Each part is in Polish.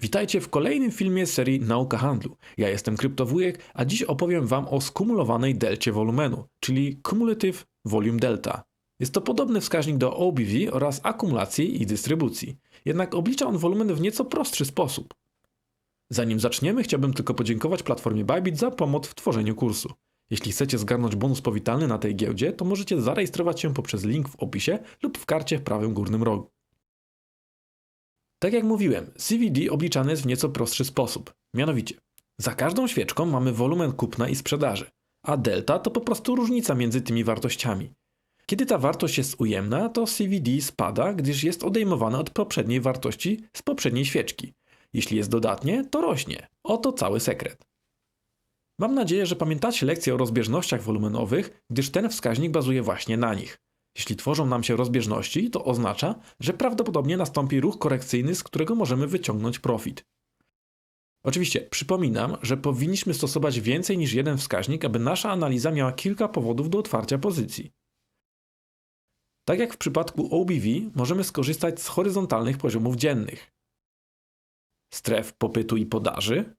Witajcie w kolejnym filmie serii Nauka Handlu. Ja jestem Kryptowujek, a dziś opowiem Wam o skumulowanej delcie wolumenu, czyli Cumulative Volume Delta. Jest to podobny wskaźnik do OBV oraz akumulacji i dystrybucji, jednak oblicza on wolumen w nieco prostszy sposób. Zanim zaczniemy, chciałbym tylko podziękować platformie Bybit za pomoc w tworzeniu kursu. Jeśli chcecie zgarnąć bonus powitalny na tej giełdzie, to możecie zarejestrować się poprzez link w opisie lub w karcie w prawym górnym rogu. Tak jak mówiłem, CVD obliczany jest w nieco prostszy sposób. Mianowicie, za każdą świeczką mamy wolumen kupna i sprzedaży, a delta to po prostu różnica między tymi wartościami. Kiedy ta wartość jest ujemna, to CVD spada, gdyż jest odejmowana od poprzedniej wartości z poprzedniej świeczki. Jeśli jest dodatnie, to rośnie. Oto cały sekret. Mam nadzieję, że pamiętacie lekcję o rozbieżnościach wolumenowych, gdyż ten wskaźnik bazuje właśnie na nich. Jeśli tworzą nam się rozbieżności, to oznacza, że prawdopodobnie nastąpi ruch korekcyjny, z którego możemy wyciągnąć profit. Oczywiście przypominam, że powinniśmy stosować więcej niż jeden wskaźnik, aby nasza analiza miała kilka powodów do otwarcia pozycji. Tak jak w przypadku OBV, możemy skorzystać z horyzontalnych poziomów dziennych, stref popytu i podaży,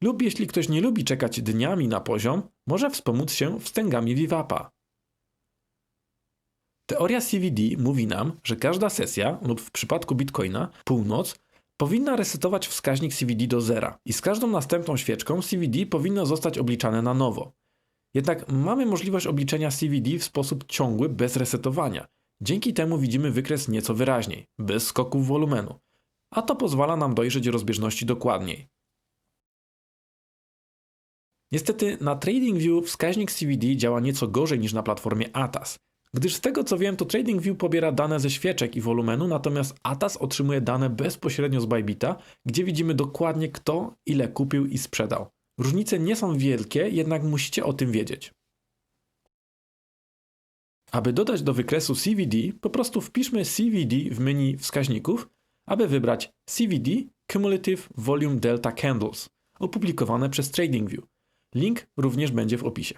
lub jeśli ktoś nie lubi czekać dniami na poziom, może wspomóc się wstęgami VWAP-a. Teoria CVD mówi nam, że każda sesja, lub w przypadku Bitcoina północ, powinna resetować wskaźnik CVD do zera i z każdą następną świeczką CVD powinno zostać obliczane na nowo. Jednak mamy możliwość obliczenia CVD w sposób ciągły bez resetowania. Dzięki temu widzimy wykres nieco wyraźniej, bez skoków wolumenu, a to pozwala nam dojrzeć rozbieżności dokładniej. Niestety na TradingView wskaźnik CVD działa nieco gorzej niż na platformie ATAS, gdyż z tego co wiem to TradingView pobiera dane ze świeczek i wolumenu, natomiast ATAS otrzymuje dane bezpośrednio z Bybita, gdzie widzimy dokładnie kto ile kupił i sprzedał. Różnice nie są wielkie, jednak musicie o tym wiedzieć. Aby dodać do wykresu CVD, po prostu wpiszmy CVD w menu wskaźników, aby wybrać CVD Cumulative Volume Delta Candles, opublikowane przez TradingView. Link również będzie w opisie.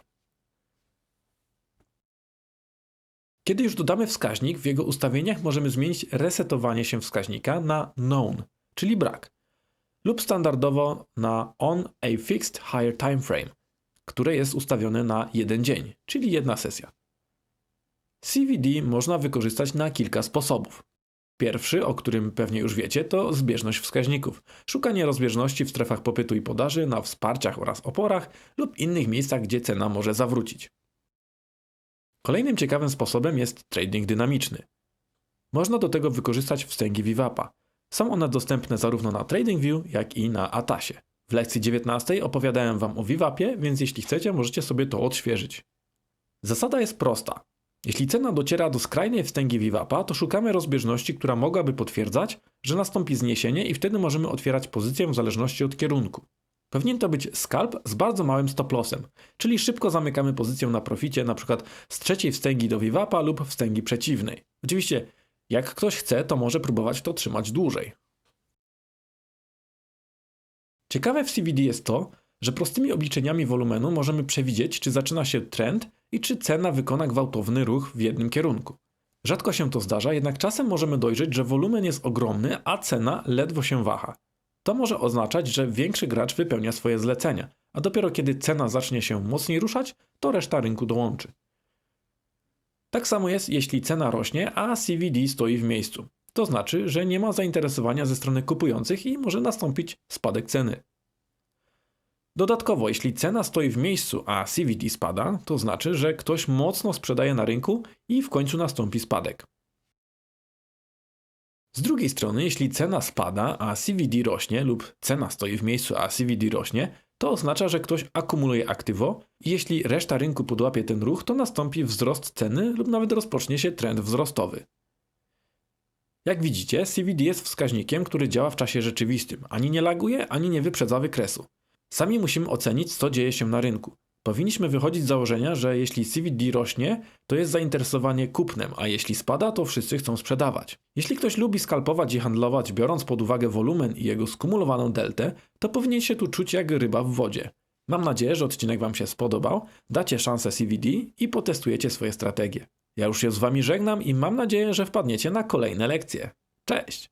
Kiedy już dodamy wskaźnik, w jego ustawieniach możemy zmienić resetowanie się wskaźnika na known, czyli brak, lub standardowo na on a fixed higher time frame, które jest ustawione na jeden dzień, czyli jedna sesja. CVD można wykorzystać na kilka sposobów. Pierwszy, o którym pewnie już wiecie, to zbieżność wskaźników. Szukanie rozbieżności w strefach popytu i podaży, na wsparciach oraz oporach lub innych miejscach, gdzie cena może zawrócić. Kolejnym ciekawym sposobem jest trading dynamiczny. Można do tego wykorzystać wstęgi VWAP-a. Są one dostępne zarówno na TradingView, jak i na Atasie. W lekcji 19 opowiadałem Wam o VWAP-ie, więc jeśli chcecie, możecie sobie to odświeżyć. Zasada jest prosta. Jeśli cena dociera do skrajnej wstęgi VWAP-a, to szukamy rozbieżności, która mogłaby potwierdzać, że nastąpi zniesienie i wtedy możemy otwierać pozycję w zależności od kierunku. Powinien to być scalp z bardzo małym stop lossem, czyli szybko zamykamy pozycję na proficie np. z trzeciej wstęgi do VWAP-a lub wstęgi przeciwnej. Oczywiście, jak ktoś chce, to może próbować to trzymać dłużej. Ciekawe w CVD jest to, że prostymi obliczeniami wolumenu możemy przewidzieć, czy zaczyna się trend i czy cena wykona gwałtowny ruch w jednym kierunku. Rzadko się to zdarza, jednak czasem możemy dojrzeć, że wolumen jest ogromny, a cena ledwo się waha. To może oznaczać, że większy gracz wypełnia swoje zlecenia, a dopiero kiedy cena zacznie się mocniej ruszać, to reszta rynku dołączy. Tak samo jest, jeśli cena rośnie, a CVD stoi w miejscu. To znaczy, że nie ma zainteresowania ze strony kupujących i może nastąpić spadek ceny. Dodatkowo, jeśli cena stoi w miejscu, a CVD spada, to znaczy, że ktoś mocno sprzedaje na rynku i w końcu nastąpi spadek. Z drugiej strony, jeśli cena spada, a CVD rośnie, lub cena stoi w miejscu, a CVD rośnie, to oznacza, że ktoś akumuluje aktywo i jeśli reszta rynku podłapie ten ruch, to nastąpi wzrost ceny lub nawet rozpocznie się trend wzrostowy. Jak widzicie, CVD jest wskaźnikiem, który działa w czasie rzeczywistym, ani nie laguje, ani nie wyprzedza wykresu. Sami musimy ocenić, co dzieje się na rynku. Powinniśmy wychodzić z założenia, że jeśli CVD rośnie, to jest zainteresowanie kupnem, a jeśli spada, to wszyscy chcą sprzedawać. Jeśli ktoś lubi skalpować i handlować, biorąc pod uwagę wolumen i jego skumulowaną deltę, to powinien się tu czuć jak ryba w wodzie. Mam nadzieję, że odcinek Wam się spodobał, dacie szansę CVD i potestujecie swoje strategie. Ja już się z Wami żegnam i mam nadzieję, że wpadniecie na kolejne lekcje. Cześć!